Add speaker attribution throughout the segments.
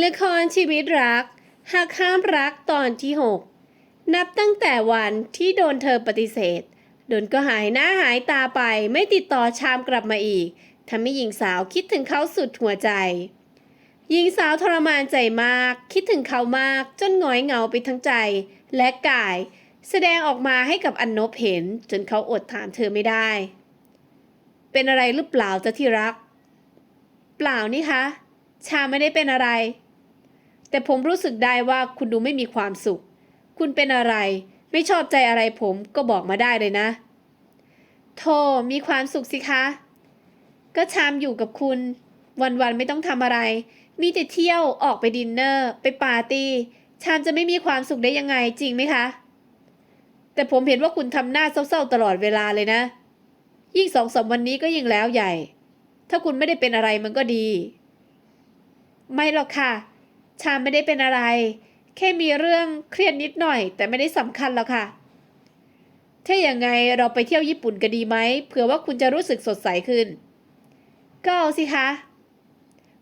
Speaker 1: ละครชีวิตรักหากห้ามรักตอนที่ 6 นับตั้งแต่วันที่โดนเธอปฏิเสธ โดนก็หายหน้าหายตาไปไม่ติดต่อชามกลับมาอีกทำให้หญิงสาวคิดถึงเขาสุดหัวใจ หญิงสาวทรมานใจมาก คิดถึงเขามากจนหงอยเหงาไปทั้งใจและกาย แสดงออกมาให้กับอันนบเห็น จนเขาอดถามเธอไม่ได้ เป็นอะไรหรือเปล่าจ๊ะที่รัก เปล่านี่คะ ชาไม่ได้เป็นอะไร แต่ผมรู้สึกได้ว่าคุณดูไม่มีความสุข คุณเป็นอะไร ไม่ชอบใจอะไรผมก็บอกมาได้เลยนะโธ่มีความสุขสิคะ ก็ชามอยู่กับคุณ วันๆไม่ต้องทำอะไร มีแต่เที่ยวออกไปดินเนอร์ ไปปาร์ตี้ ชามจะไม่มีความสุขได้ยังไงจริงไหมคะ แต่ผมเห็นว่าคุณทำหน้าเศร้าๆตลอดเวลาเลยนะ ยิ่งสองสามวันนี้ก็ยิ่งแล้วใหญ่ ถ้าคุณไม่ได้เป็นอะไรมันก็ดี ไม่หรอกค่ะ ชามไม่ได้เป็นอะไร แค่มีเรื่องเครียดนิดหน่อย แต่ไม่ได้สำคัญหรอกค่ะ ถ้าอย่างไงเราไปเที่ยวญี่ปุ่นกันดีไหมเผื่อว่าคุณจะรู้สึกสดใสขึ้น ก็เอาสิคะ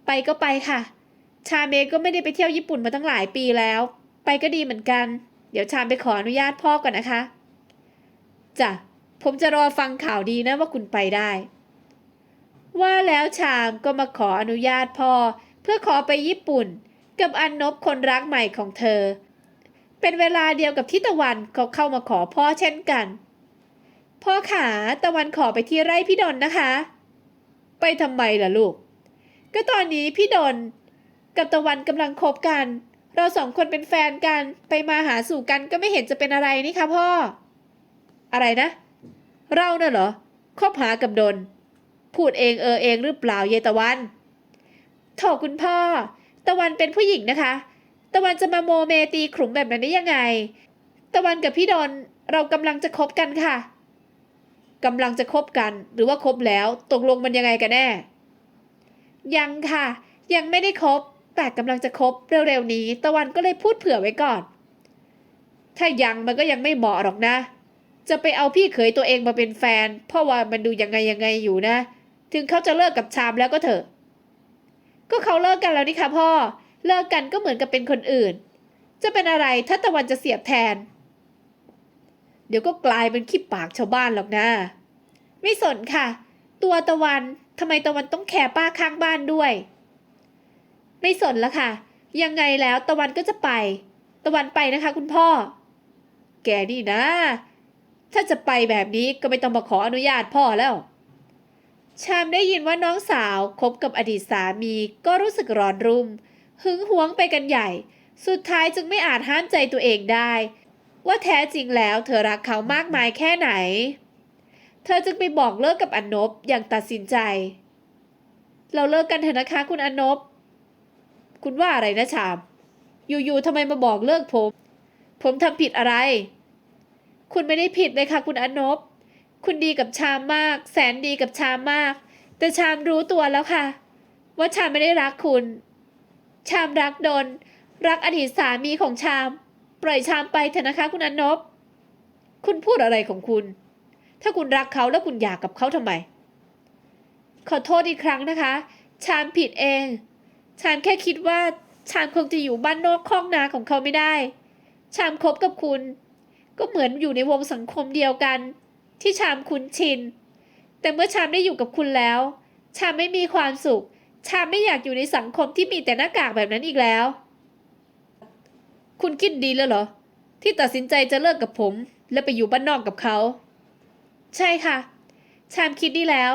Speaker 1: ไปก็ไปค่ะ ชามเองก็ไม่ได้ไปเที่ยวญี่ปุ่นมาตั้งหลายปีแล้ว ไปก็ดีเหมือนกัน เดี๋ยวชามไปขออนุญาตพ่อก่อนนะคะจ้ะผมจะรอฟังข่าวดีนะว่าคุณไปได้ ว่าแล้วชามก็มาขออนุญาตพ่อเพื่อขอไปญี่ปุ่น กับอันนบคนรักใหม่ของเธอ เป็นเวลาเดียวกับที่ตะวันเขาเข้ามาขอพ่อเช่นกัน พ่อขาตะวันขอไปที่ไร่พี่ดนนะคะ ไปทำไมล่ะลูก ก็ตอนนี้พี่ดนกับตะวันกำลังคบกัน เราสองคนเป็นแฟนกันไปมาหาสู่กันก็ไม่เห็นจะเป็นอะไรนี่คะพ่อ อะไรนะ เราเน่ะเหรอคบหากับดน พูดเองเออเองหรือเปล่าเยตะวันโถคุณพ่อ ตะวันเป็นผู้หญิงนะคะ ตะวันจะมาโมเมตีขลุ่มแบบนั้นได้ยังไง ตะวันกับพี่ดอนเรากำลังจะคบกันค่ะกำลังจะคบกันหรือว่าคบแล้วตกลงมันยังไงกันแน่ ยังค่ะ ยังไม่ได้คบ แต่กำลังจะคบเร็วๆนี้ ตะวันก็เลยพูดเผื่อไว้ก่อน ถ้ายังมันก็ยังไม่เหมาะหรอกนะ จะไปเอาพี่เขยตัวเองมาเป็นแฟน เพราะว่ามันดูยังไงยังไงอยู่นะ ถึงเขาจะเลิกกับชามแล้วก็เถอะ ก็เขาเลิกกันแล้วนี่คะพ่อ เลิกกันก็เหมือนกับเป็นคนอื่น จะเป็นอะไรถ้าตะวันจะเสียบแทน เดี๋ยวก็กลายเป็นขี้ปากชาวบ้านหรอกนะ ไม่สนค่ะ ตัวตะวันทำไมตะวันต้องแคร์ป้าข้างบ้านด้วย ไม่สนแล้วค่ะ ยังไงแล้วตะวันก็จะไป ตะวันไปนะคะ คุณพ่อ แกนี่นะ ถ้าจะไปแบบนี้ก็ไม่ต้องมาขออนุญาตพ่อแล้ว ชามได้ยินว่าน้องสาวคบกับอดีตสามีก็รู้สึกร้อนรุ่ม หึงหวงไปกันใหญ่ สุดท้ายจึงไม่อาจห้ามใจตัวเองได้ ว่าแท้จริงแล้วเธอรักเขามากมายแค่ไหน เธอจึงไปบอกเลิกกับอนนบอย่างตัดสินใจ เราเลิกกันเถอะนะคะคุณอนนบ คุณว่าอะไรนะชาม อยู่ๆทำไมมาบอกเลิกผม ผมทำผิดอะไร คุณไม่ได้ผิดเลยค่ะคุณอนบ คุณดีกับชามมาก แสนดีกับชามมาก แต่ชามรู้ตัวแล้วค่ะ ว่าชามไม่ได้รักคุณ ชามรักดน รักอดีตสามีของชาม ปล่อยชามไปเถอะนะคะคุณอนบคุณพูดอะไรของคุณ ถ้าคุณรักเขาแล้วคุณอยากกับเขาทำไม ขอโทษอีกครั้งนะคะ ชามผิดเอง ชามแค่คิดว่า ชามคงจะอยู่บ้านนอกคลอกนาของเขาไม่ได้ ชามคบกับคุณ ก็เหมือนอยู่ในวงสังคมเดียวกัน ที่ชามคุ้นชิน แต่เมื่อชามได้อยู่กับคุณแล้ว ชามไม่มีความสุข ชามไม่อยากอยู่ในสังคมที่มีแต่หน้ากากแบบนั้นอีกแล้ว คุณคิดดีแล้วเหรอ ที่ตัดสินใจจะเลิกกับผม และไปอยู่บ้านนอกกับเขา ใช่ค่ะ ชามคิดดีแล้ว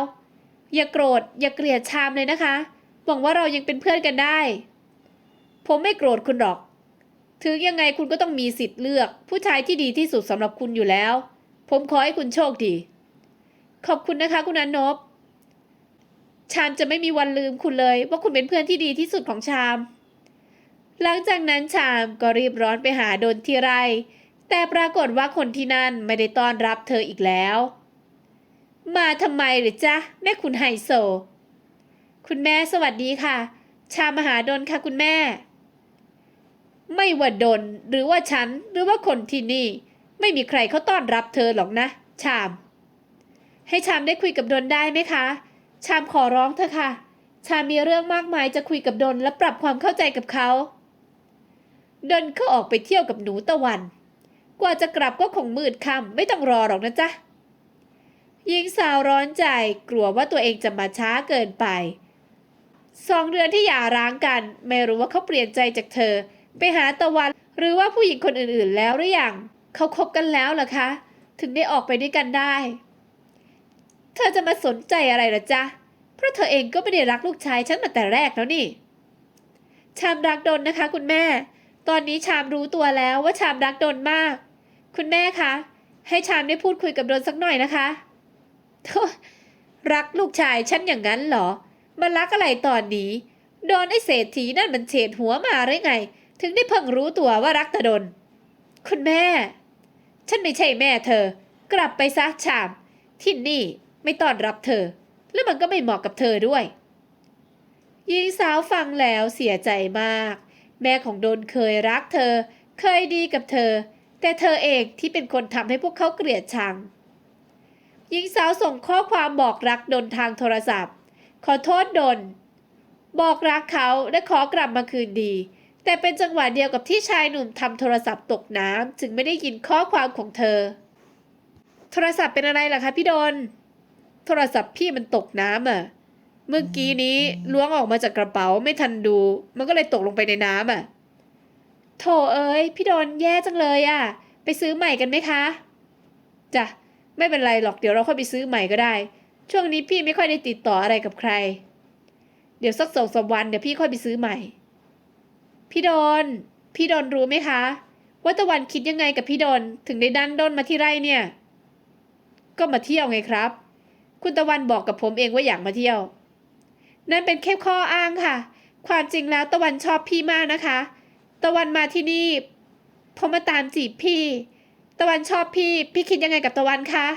Speaker 1: อย่าโกรธ อย่าเกลียดชามเลยนะคะ หวังว่าเรายังเป็นเพื่อนกันได้ ผมไม่โกรธคุณหรอก ถึงยังไงคุณก็ต้องมีสิทธิ์เลือก ผู้ชายที่ดีที่สุดสำหรับคุณอยู่แล้ว ผมขอให้คุณโชคดี ขอบคุณนะคะคุณอนนบชามจะไม่มีวันลืมคุณเลย ว่าคุณเป็นเพื่อนที่ดีที่สุดของชาม หลังจากนั้นชามก็รีบร้อนไปหาโดนที่ไร แต่ปรากฏว่าคนที่นั่นไม่ได้ต้อนรับเธออีกแล้ว มาทำไมหรือจ๊ะแม่คุณไฮโซ คุณแม่สวัสดีค่ะ ชามมาหาดนค่ะคุณแม่ ไม่ว่าดนหรือว่าฉันหรือว่าคนที่นี่ ไม่มีใครเขาต้อนรับเธอหรอกนะ ชาม ให้ชามได้คุยกับดนได้ไหมคะ ชามขอร้องเธอะค่ะ ชามีเรื่องมากมายจะคุยกับดนและปรับความเข้าใจกับเขา ดนก็ออกไปเที่ยวกับหนูตะวัน กว่าจะกลับก็คงมืดค่ำไม่ต้องรอหรอกนะจ๊ะหญิงสาวร้อนใจกลัวว่าตัวเองจะมาช้าเกินไปสองเดือนที่หย่าร้างกัน ไม่รู้ว่าเขาเปลี่ยนใจจากเธอ ไปหาตะวัน หรือว่าผู้หญิงคนอื่นๆ แล้วหรือยัง เขาคบกันแล้วเหรอคะ ถึงได้ออกไปด้วยกันได้ เธอจะมาสนใจอะไรล่ะจ๊ะ เพราะเธอเองก็ไม่ได้รักลูกชายฉันมาแต่แรกแล้วนี่ ชามรักดนนะคะ คุณแม่ ตอนนี้ชามรู้ตัวแล้วว่าชามรักดนมาก คุณแม่คะ ให้ชามได้พูดคุยกับดนสักหน่อยนะคะรักลูกชายฉันอย่างนั้นเหรอ มารักอะไรตอนนี้ โดนไอ้เศรษฐีนั่นมันเฉดหัวมาหรือไง ถึงได้เพิ่งรู้ตัวว่ารักตะดน คุณแม่ ฉันไม่ใช่แม่เธอ กลับไปซะชาม ที่นี่ไม่ต้อนรับเธอ และมันก็ไม่เหมาะกับเธอด้วยหญิงสาวฟังแล้วเสียใจมาก แม่ของโดนเคยรักเธอ เคยดีกับเธอ แต่เธอเองที่เป็นคนทำให้พวกเขาเกลียดชังหญิงสาวส่งข้อความบอกรักดนทางโทรศัพท์ ขอโทษดน บอกรักเขาและขอกลับมาคืนดี แต่เป็นจังหวะเดียวกับที่ชายหนุ่มทำโทรศัพท์ตกน้ำจึงไม่ได้ยินข้อความของเธอ โทรศัพท์เป็นอะไรล่ะคะพี่ดน โทรศัพท์พี่มันตกน้ำอะ เมื่อกี้นี้ล้วงออกมาจากกระเป๋าไม่ทันดู มันก็เลยตกลงไปในน้ำอะ โถเอ้ยพี่ดนแย่จังเลยอะ ไปซื้อใหม่กันไหมคะจ้ะไม่เป็นไรหรอกเดี๋ยวเราค่อยไปซื้อใหม่ก็ได้ ช่วงนี้พี่ไม่ค่อยได้ติดต่ออะไรกับใคร เดี๋ยวสักสองสามวันเดี๋ยวพี่ค่อยไปซื้อใหม่ พี่ดน พี่ดนรู้ไหมคะ ว่าตะวันคิดยังไงกับพี่ดนถึงได้ดันด้นมาที่ไร่เนี่ย ก็มาเที่ยวไงครับ คุณตะวันบอกกับผมเองว่าอยากมาเที่ยว นั่นเป็นแค่ข้ออ้างค่ะ ความจริงแล้วตะวันชอบพี่มากนะคะ ตะวันมาที่นี่เพราะมาตามจีบพี่ ตะวันชอบพี่ พี่คิดยังไงกับตะวันคะ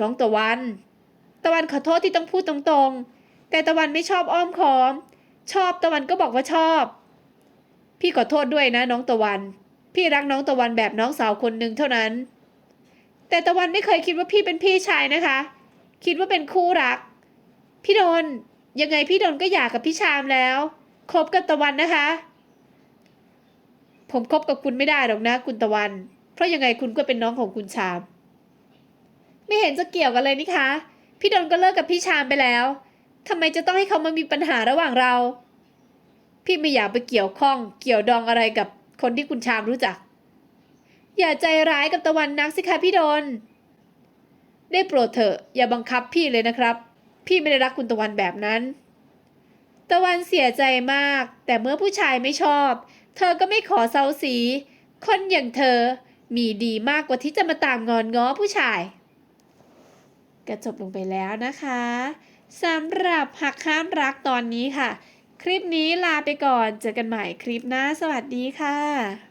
Speaker 1: น้องตะวัน ตะวันขอโทษที่ต้องพูดตรงๆ แต่ตะวันไม่ชอบอ้อมค้อม ชอบตะวันก็บอกว่าชอบ พี่ขอโทษด้วยนะน้องตะวัน พี่รักน้องตะวันแบบน้องสาวคนหนึ่งเท่านั้น แต่ตะวันไม่เคยคิดว่าพี่เป็นพี่ชายนะคะ คิดว่าเป็นคู่รัก พี่ดนยังไงพี่ดนก็อยากกับพี่ชามแล้ว คบกับตะวันนะคะ ผมคบกับคุณไม่ได้หรอกนะ คุณตะวัน เพราะยังไงคุณก็เป็นน้องของคุณชาม ไม่เห็นจะเกี่ยวกันเลยนี่คะ พี่ดนก็เลิกกับพี่ชามไปแล้ว ทำไมจะต้องให้เขามามีปัญหาระหว่างเรา พี่ไม่อยากไปเกี่ยวข้อง เกี่ยวดองอะไรกับคนที่คุณชามรู้จัก อย่าใจร้ายกับตะวันนักสิคะพี่ดน ได้โปรดเถอะอย่าบังคับพี่เลยนะครับ พี่ไม่ได้รักคุณตะวันแบบนั้น ตะวันเสียใจมาก แต่เมื่อผู้ชายไม่ชอบ เธอก็ไม่ขอเซาสี คนอย่างเธอมีดีมากกว่าที่จะมาตามงอนง้อผู้ชายก็จบลงไปแล้วนะคะ สำหรับหักข้ามรักตอนนี้ค่ะ คลิปนี้ลาไปก่อน เจอกันใหม่คลิปหน้า สวัสดีค่ะ